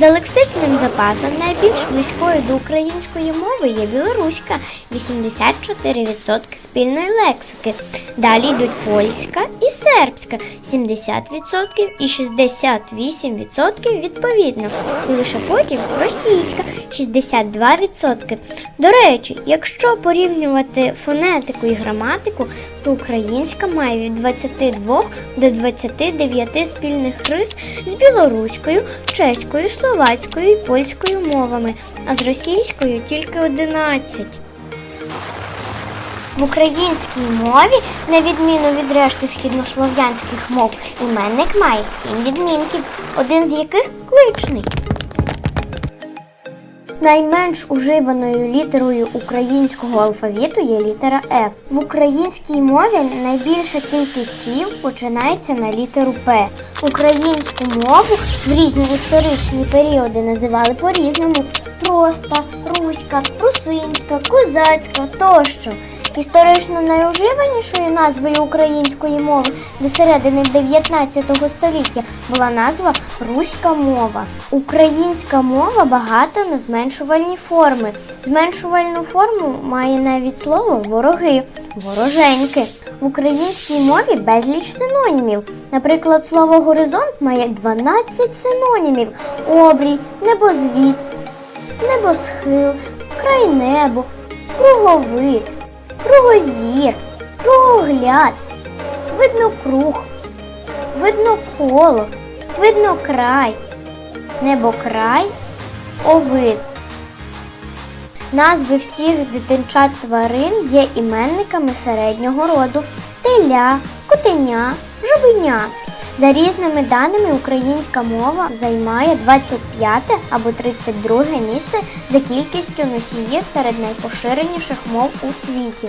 За лексичним запасом найбільш близькою до української мови є білоруська 84% спільної лексики. Далі йдуть польська і сербська 70% і 68% відповідно. І лише потім російська 62%. До речі, якщо порівнювати фонетику і граматику, то українська має від 22 до 29 спільних рис з білоруською, чеською, словацькою і польською мовами, а з російською тільки 11. В українській мові, на відміну від решти східнослов'янських мов, іменник має сім відмінків, один з яких кличний. Найменш уживаною літерою українського алфавіту є літера F. В українській мові найбільша кількість слів починається на літеру П. Українську мову в різні історичні періоди називали по-різному проста, руська, русинська, козацька тощо. Історично найуживанішою назвою української мови до середини 19 століття була назва Руська мова. Українська мова багата на зменшувальні форми. Зменшувальну форму має навіть слово вороги, вороженьки. В українській мові безліч синонімів. Наприклад, слово горизонт має 12 синонімів: обрій, небозвід, небосхил, край небо, круговид, кругозір, кругогляд, видно круг, видно коло, видно край, небокрай, овид. Назви всіх дитинчат тварин є іменниками середнього роду теля, котеня, жабеня. За різними даними, українська мова займає 25 або 32 місце за кількістю носіїв серед найпоширеніших мов у світі.